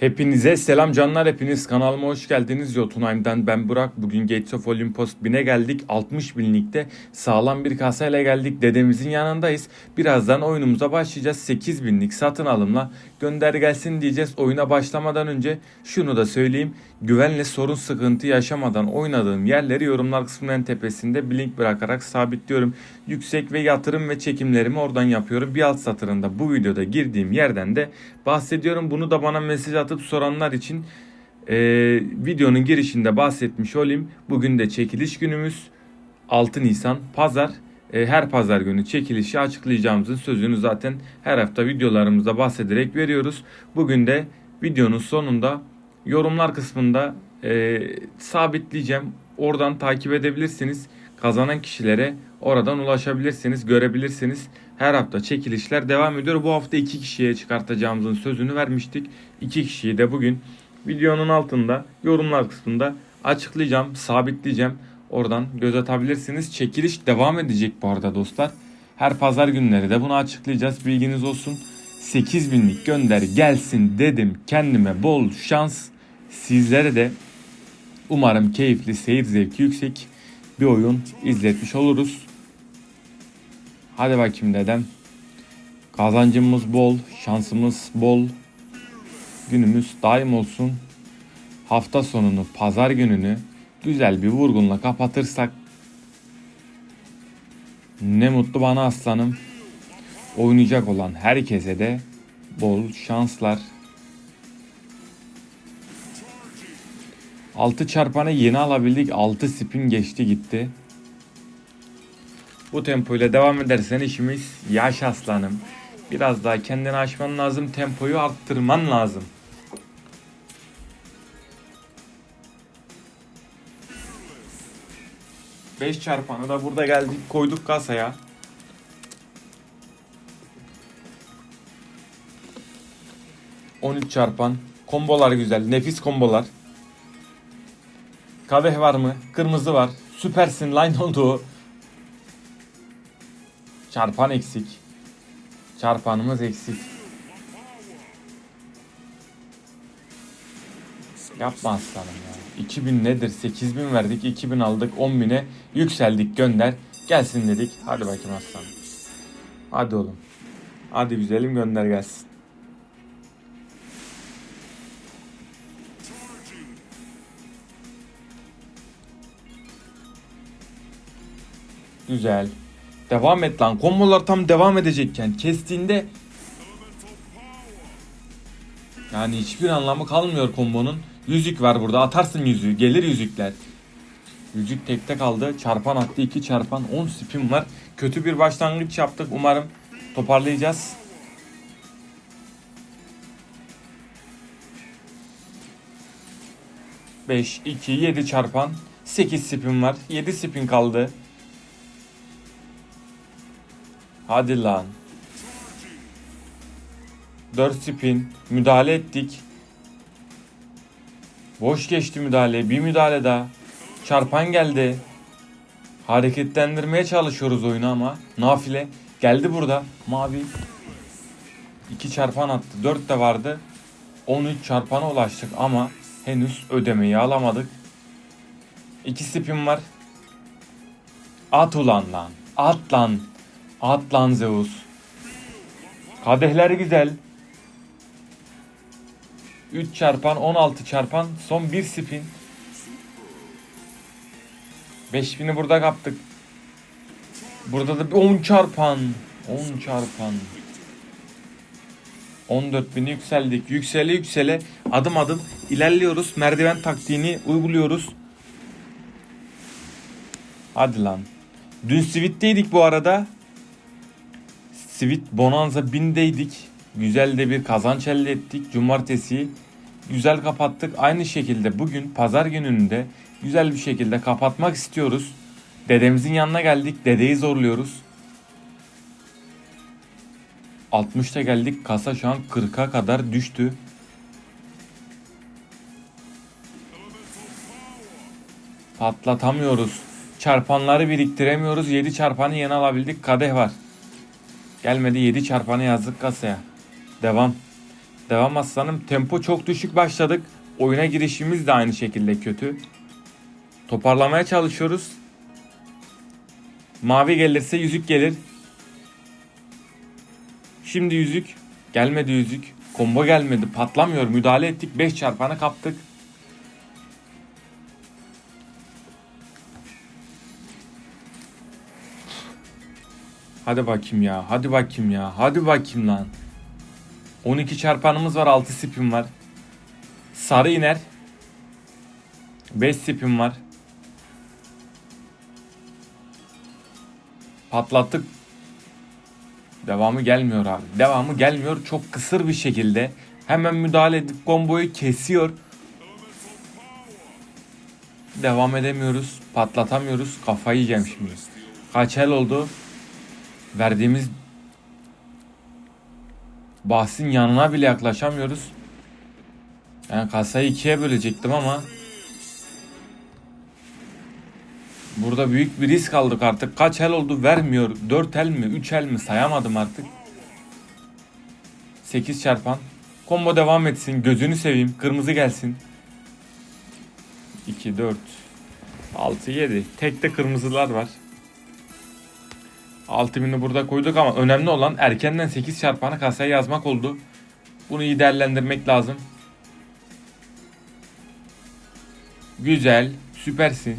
Hepinize selam canlar hepiniz kanalıma hoş geldiniz Jotunheim'den ben Burak bugün Gates of Olympus 1000'e geldik 60 binlikte sağlam bir kasayla geldik dedemizin yanındayız. Birazdan oyunumuza başlayacağız 8 binlik satın alımla gönder gelsin diyeceğiz. Oyuna başlamadan önce şunu da söyleyeyim güvenle sorun sıkıntı yaşamadan oynadığım yerleri yorumlar kısmının tepesinde bir link bırakarak sabitliyorum. Yüksek ve yatırım ve çekimlerimi oradan yapıyorum. Bir alt satırında bu videoda girdiğim yerden de bahsediyorum. Bunu da bana mesaj atıp soranlar için e, videonun girişinde bahsetmiş olayım. Bugün de çekiliş günümüz 6 Nisan pazar. E, her pazar günü çekilişi açıklayacağımızın sözünü zaten her hafta videolarımızda bahsederek veriyoruz. Bugün de videonun sonunda yorumlar kısmında e, sabitleyeceğim. Oradan takip edebilirsiniz. Kazanan kişilere oradan ulaşabilirsiniz, görebilirsiniz. Her hafta çekilişler devam ediyor. Bu hafta iki kişiye çıkartacağımızın sözünü vermiştik. İki kişiyi de bugün videonun altında yorumlar kısmında açıklayacağım, sabitleyeceğim. Oradan göz atabilirsiniz. Çekiliş devam edecek bu arada dostlar. Her pazar günleri de bunu açıklayacağız. Bilginiz olsun. 8000'lik gönder gelsin dedim kendime bol şans. Sizlere de umarım keyifli, seyir zevki yüksek bir oyun izletmiş oluruz. Hadi bakayım dedem. Kazancımız bol, şansımız bol. Günümüz daim olsun. Hafta sonunu, pazar gününü güzel bir vurgunla kapatırsak ne mutlu bana aslanım. Oynayacak olan herkese de bol şanslar. 6 çarpanı yeni alabildik. 6 spin geçti gitti. Bu tempoyla devam edersen işimiz yaş aslanım. Biraz daha kendini aşman lazım. Tempoyu arttırman lazım. Beş çarpanı da burada geldik koyduk kasaya. On üç çarpan. Kombolar güzel. Nefis kombolar. Kadeh var mı? Kırmızı var. Süpersin line oldu. Çarpan eksik. Çarpanımız eksik. Yapma aslanım ya. 2000 nedir? 8000 verdik. 2000 aldık. 10.000'e yükseldik. Gönder. Gelsin dedik. Hadi bakayım aslanım. Hadi oğlum. Hadi güzelim gönder gelsin. Güzel. Devam et lan. Kombolar tam devam edecekken kestiğinde yani hiçbir anlamı kalmıyor kombonun. Yüzük var burada. Atarsın yüzüğü. Gelir yüzükler. Yüzük tekte kaldı. Çarpan attı. 2 çarpan. 10 spin var. Kötü bir başlangıç yaptık. Umarım toparlayacağız. Beş, iki, yedi çarpan. 8 spin var. 7 spin kaldı. Hadi lan. 4 spin. Müdahale ettik. Boş geçti müdahale. Bir müdahale daha. Çarpan geldi. Hareketlendirmeye çalışıyoruz oyunu ama. Nafile. Geldi burada. Mavi. 2 çarpan attı. 4 de vardı. 13 çarpana ulaştık ama henüz ödemeyi alamadık. 2 spin var. At ulan lan. At lan. At lan Zeus. Kadehler güzel. 3 çarpan 16 çarpan son 1 spin. 5000'i burada kaptık. Burada da bir 10 çarpan. 10 çarpan. 14.000'i yükseldik. Yüksele yüksele adım adım ilerliyoruz. Merdiven taktiğini uyguluyoruz. Hadi lan. Dün Sweet'teydik bu arada. Sweet Bonanza 1000'deydik. Güzel de bir kazanç elde ettik. Cumartesi güzel kapattık. Aynı şekilde bugün pazar gününde güzel bir şekilde kapatmak istiyoruz. Dedemizin yanına geldik. Dedeyi zorluyoruz. 60'ta geldik. Kasa şu an 40'a kadar düştü. Patlatamıyoruz. Çarpanları biriktiremiyoruz. 7 çarpanı yeni alabildik. Kadeh var. Gelmedi 7 çarpanı yazdık kasaya. Devam. Devam aslanım. Tempo çok düşük başladık. Oyuna girişimiz de aynı şekilde kötü. Toparlamaya çalışıyoruz. Mavi gelirse yüzük gelir. Şimdi yüzük. Gelmedi yüzük. Combo gelmedi. Patlamıyor. Müdahale ettik. 5 çarpanı kaptık. Hadi bakayım ya. Hadi bakayım ya. Hadi bakayım lan. 12 çarpanımız var. 6 spin var. Sarı iner. 5 spin var. Patlattık. Devamı gelmiyor abi. Devamı gelmiyor. Çok kısır bir şekilde. Hemen müdahale edip komboyu kesiyor. Devam edemiyoruz. Patlatamıyoruz. Kafayı yiyeceğim şimdi. Kaç el oldu? Verdiğimiz bahsin yanına bile yaklaşamıyoruz. Yani kasayı ikiye bölecektim ama Burada büyük bir risk aldık artık. Kaç el oldu vermiyor. 4 el mi 3 el mi sayamadım artık. 8 çarpan. Combo devam etsin. Gözünü seveyim. Kırmızı gelsin. 2, 4, 6, 7. Tekte kırmızılar var. 6000'i burada koyduk ama önemli olan erkenden 8 çarpanı kasaya yazmak oldu. Bunu iyi değerlendirmek lazım. Güzel. Süpersin.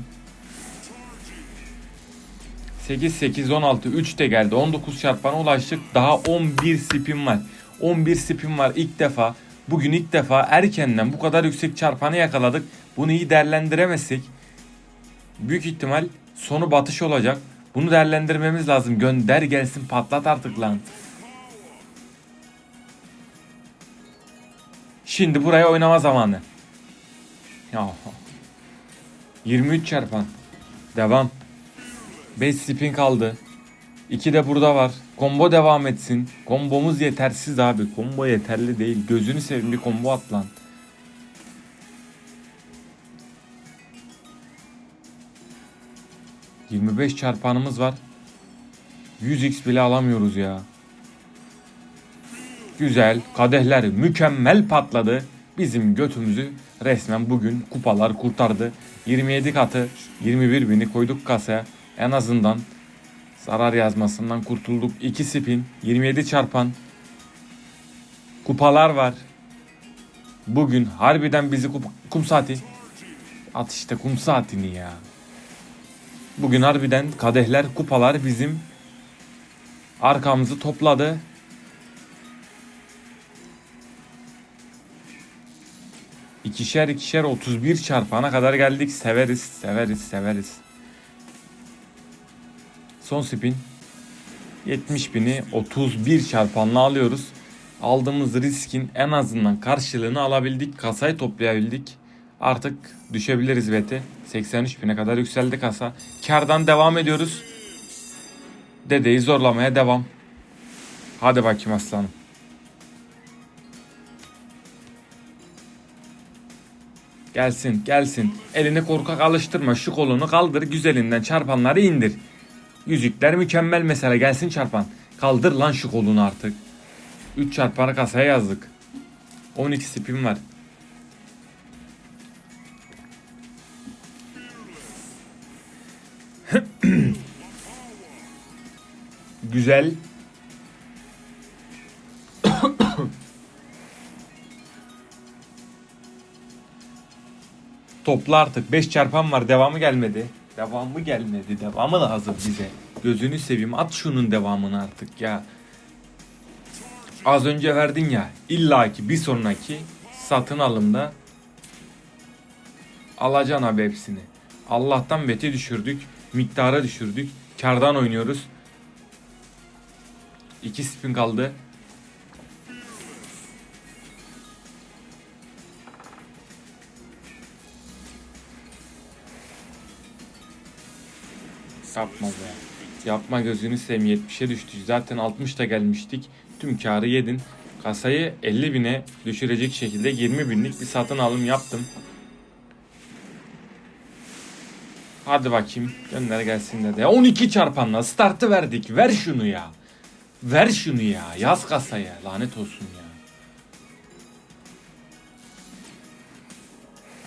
8, 8, 16, 3 de geldi. 19 çarpana ulaştık. Daha 11 spin var. 11 spin var ilk defa. Bugün ilk defa erkenden bu kadar yüksek çarpanı yakaladık. Bunu iyi değerlendiremezsek büyük ihtimal sonu batış olacak. Bunu değerlendirmemiz lazım. Gönder gelsin patlat artık lan. Şimdi buraya oynama zamanı. Ya. 23 çarpan. Devam. 5 spin kaldı. 2 de burada var. Combo devam etsin. Kombomuz yetersiz abi. Combo yeterli değil. Gözünü seveyim bir combo at lan. ...25 çarpanımız var. 100x bile alamıyoruz ya. Güzel. Kadehler mükemmel patladı. Bizim götümüzü resmen bugün kupalar kurtardı. 27 katı 21 bini koyduk kasaya. En azından zarar yazmasından kurtulduk. 2 spin, 27 çarpan kupalar var. Bugün harbiden bizi kup- kum saati at işte kum saatini ya. Bugün harbiden kadehler, kupalar bizim arkamızı topladı. İkişer ikişer 31 çarpana kadar geldik. Severiz, severiz, severiz. Son spin 70 bini 31 çarpanla alıyoruz. Aldığımız riskin en azından karşılığını alabildik. Kasayı toplayabildik. Artık düşebiliriz beti. 83 bine kadar yükseldi kasa. Kardan devam ediyoruz. Dedeyi zorlamaya devam. Hadi bakayım aslanım. Gelsin gelsin. Elini korkak alıştırma. Şu kolunu kaldır. Güzelinden çarpanları indir. Yüzükler mükemmel mesela. Gelsin çarpan. Kaldır lan şu kolunu artık. 3 çarpanı kasaya yazdık. 12 spin var. Güzel. Topla artık. 5 çarpan var. Devamı gelmedi. Devamı gelmedi. Devamı lazım bize. Gözünü seveyim. At şunun devamını artık ya. Az önce verdin ya. İlla ki bir sonraki satın alımda alacaksın abi hepsini. Allah'tan beti düşürdük. Miktara düşürdük. Kardan oynuyoruz. 2 spin kaldı. Yapma be. Yapma gözünü seveyim 70'e düştü. Zaten 60'ta gelmiştik. Tüm karı yedin. Kasayı 50 bine düşürecek şekilde 20 binlik bir satın alım yaptım. Hadi bakayım. Gönder gelsin dedi. 12 çarpanla startı verdik. Ver şunu ya. Ver şunu ya. Yaz kasaya. Lanet olsun ya.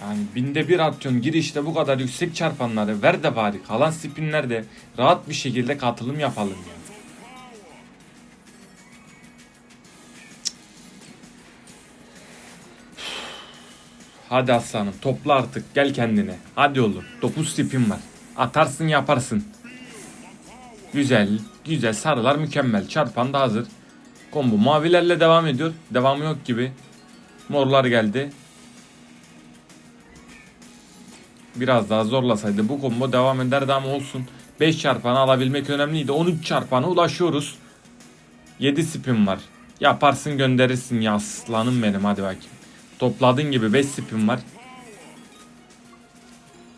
Yani binde bir atıyorsun girişte bu kadar yüksek çarpanları ver de bari kalan spinlerde rahat bir şekilde katılım yapalım ya. Yani. Hadi aslanım topla artık gel kendine. Hadi oğlum 9 tipim var. Atarsın yaparsın. Güzel güzel sarılar mükemmel çarpan da hazır. Combo mavilerle devam ediyor. Devamı yok gibi. Morlar geldi. Biraz daha zorlasaydı bu combo devam ederdi ama olsun. 5 çarpanı alabilmek önemliydi. 13 çarpana ulaşıyoruz. 7 spin var. Yaparsın gönderirsin ya aslanım benim hadi bakayım. Topladığın gibi 5 spin var.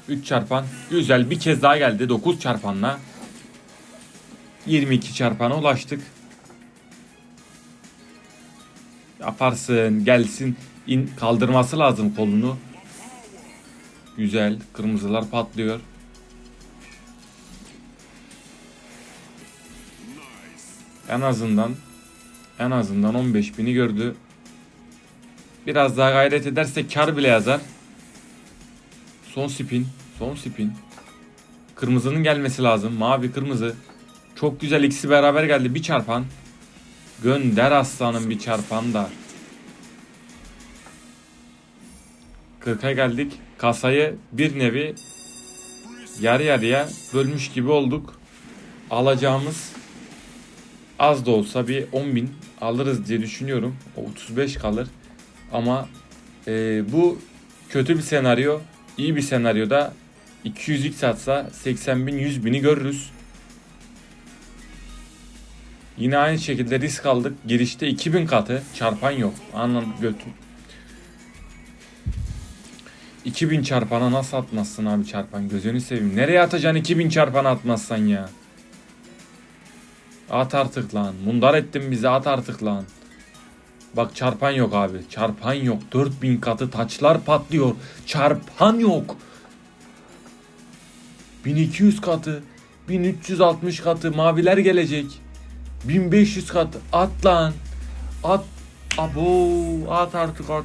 3 çarpan. Güzel bir kez daha geldi 9 çarpanla. 22 çarpana ulaştık. Yaparsın gelsin in kaldırması lazım kolunu. Güzel kırmızılar patlıyor. En azından en azından 15 bini gördü. Biraz daha gayret ederse kar bile yazar. Son spin. Son spin. Kırmızının gelmesi lazım. Mavi kırmızı. Çok güzel ikisi beraber geldi. Bir çarpan. Gönder aslanım bir çarpan da. 40'a geldik. Kasayı bir nevi yarı yarıya bölmüş gibi olduk. Alacağımız az da olsa bir 10 bin alırız diye düşünüyorum. O 35 kalır. Ama e, bu kötü bir senaryo. İyi bir senaryoda 200x atsa 80 bin 100 bini görürüz. Yine aynı şekilde risk aldık. Girişte 2000 katı çarpan yok. Anlam götüm. 2000 çarpana nasıl atmazsın abi çarpan gözünü seveyim. Nereye atacaksın 2000 çarpana atmazsan ya. At artık lan. Mundar ettin bizi at artık lan. Bak çarpan yok abi. Çarpan yok. 4000 katı taçlar patlıyor. Çarpan yok. 1200 katı. 1360 katı maviler gelecek. 1500 katı. At lan. At. Abo. At artık at.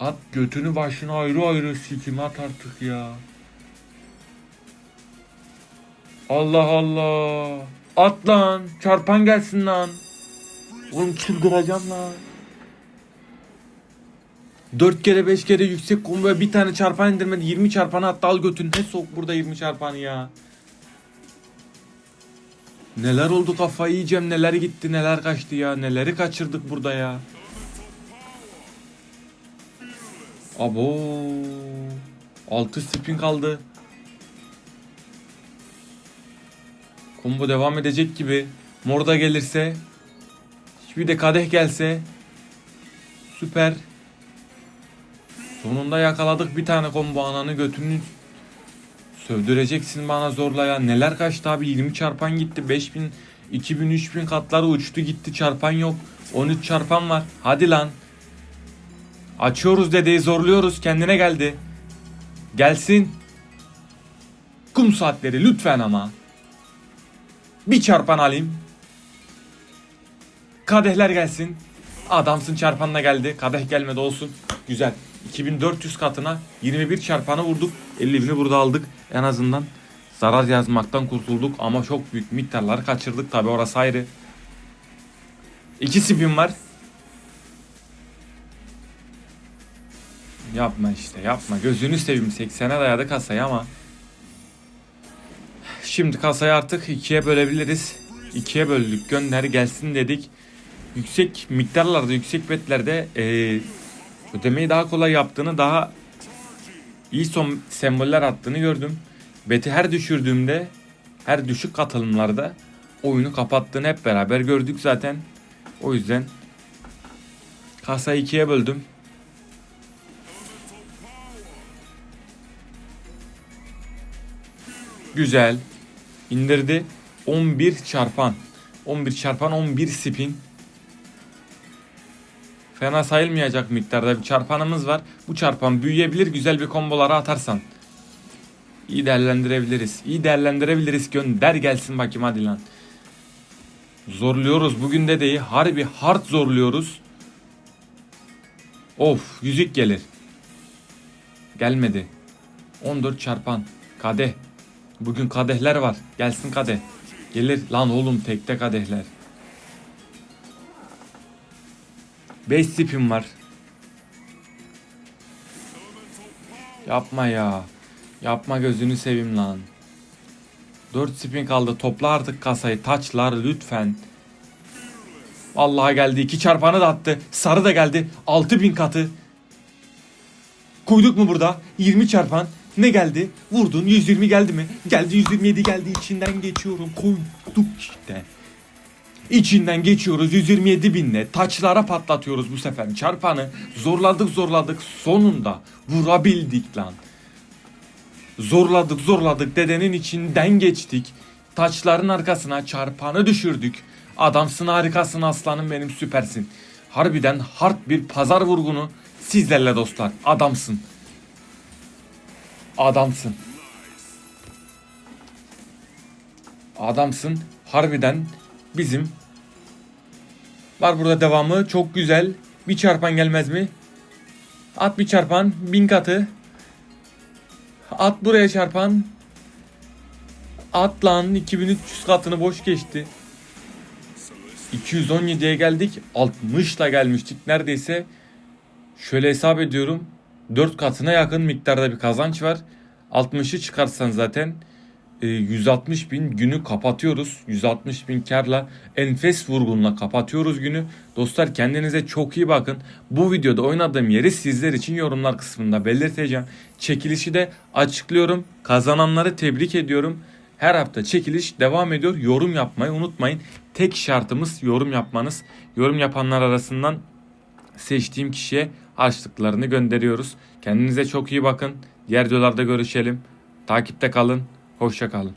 At götünü başına ayrı ayrı sikim at artık ya. Allah Allah. At lan. Çarpan gelsin lan. Oğlum çıldıracağım lan. 4 kere 5 kere yüksek komboya bir tane çarpan indirmedi. 20 çarpanı hatta al götün. Ne sok burada 20 çarpanı ya. Neler oldu kafayı yiyeceğim neler gitti neler kaçtı ya. Neleri kaçırdık burada ya. Abo. 6 spin kaldı. Combo devam edecek gibi. Mor da gelirse. Hiçbir de kadeh gelse. Süper. Sonunda yakaladık bir tane combo ananı götünü sövdüreceksin bana zorla ya. Neler kaçtı abi 20 çarpan gitti 5000 2000 3000 katları uçtu gitti çarpan yok. 13 çarpan var. Hadi lan. Açıyoruz dedeyi zorluyoruz kendine geldi. Gelsin. Kum saatleri lütfen ama. Bir çarpan alayım. Kadehler gelsin. Adamsın çarpanla geldi. Kadeh gelmedi olsun. Güzel. 2400 katına 21 çarpanı vurduk. 50 bini burada aldık. En azından zarar yazmaktan kurtulduk. Ama çok büyük miktarları kaçırdık. Tabi orası ayrı. 2 spin var. Yapma işte yapma. Gözünü seveyim 80'e dayadı kasayı ama. Şimdi kasayı artık ikiye bölebiliriz. İkiye böldük gönder gelsin dedik. Yüksek miktarlarda yüksek betlerde ee, ödemeyi daha kolay yaptığını daha iyi son semboller attığını gördüm. Beti her düşürdüğümde her düşük katılımlarda oyunu kapattığını hep beraber gördük zaten. O yüzden kasayı ikiye böldüm. Güzel. İndirdi. 11 çarpan. 11 çarpan 11 spin. Fena sayılmayacak miktarda bir çarpanımız var. Bu çarpan büyüyebilir güzel bir kombolara atarsan. İyi değerlendirebiliriz. İyi değerlendirebiliriz. Gönder gelsin bakayım hadi lan. Zorluyoruz bugün dedeyi. Harbi hard zorluyoruz. Of yüzük gelir. Gelmedi. 14 çarpan. Kadeh. Bugün kadehler var. Gelsin kadeh. Gelir lan oğlum tekte kadehler. 5 spin var. Yapma ya. Yapma gözünü seveyim lan. 4 spin kaldı. Topla artık kasayı. Taçlar lütfen. Vallahi geldi. 2 çarpanı da attı. Sarı da geldi. 6000 katı. Koyduk mu burada? 20 çarpan. Ne geldi? Vurdun. 120 geldi mi? Geldi 127 geldi. İçinden geçiyorum. Koyduk işte. İçinden geçiyoruz 127 binle. Taçlara patlatıyoruz bu sefer. Çarpanı zorladık zorladık. Sonunda vurabildik lan. Zorladık zorladık dedenin içinden geçtik. Taçların arkasına çarpanı düşürdük. Adamsın harikasın aslanım benim süpersin. Harbiden hard bir pazar vurgunu sizlerle dostlar. Adamsın. Adamsın. Adamsın. Harbiden bizim. Var burada devamı. Çok güzel. Bir çarpan gelmez mi? At bir çarpan. Bin katı. At buraya çarpan. At lan 2300 katını boş geçti. 217'ye geldik. 60'la gelmiştik neredeyse. Şöyle hesap ediyorum. 4 katına yakın miktarda bir kazanç var. 60'ı çıkarsan zaten 160 bin günü kapatıyoruz. 160 bin karla enfes vurgunla kapatıyoruz günü. Dostlar kendinize çok iyi bakın. Bu videoda oynadığım yeri sizler için yorumlar kısmında belirteceğim. Çekilişi de açıklıyorum. Kazananları tebrik ediyorum. Her hafta çekiliş devam ediyor. Yorum yapmayı unutmayın. Tek şartımız yorum yapmanız. Yorum yapanlar arasından seçtiğim kişiye harçlıklarını gönderiyoruz. Kendinize çok iyi bakın. Diğer videolarda görüşelim. Takipte kalın. Hoşça kalın.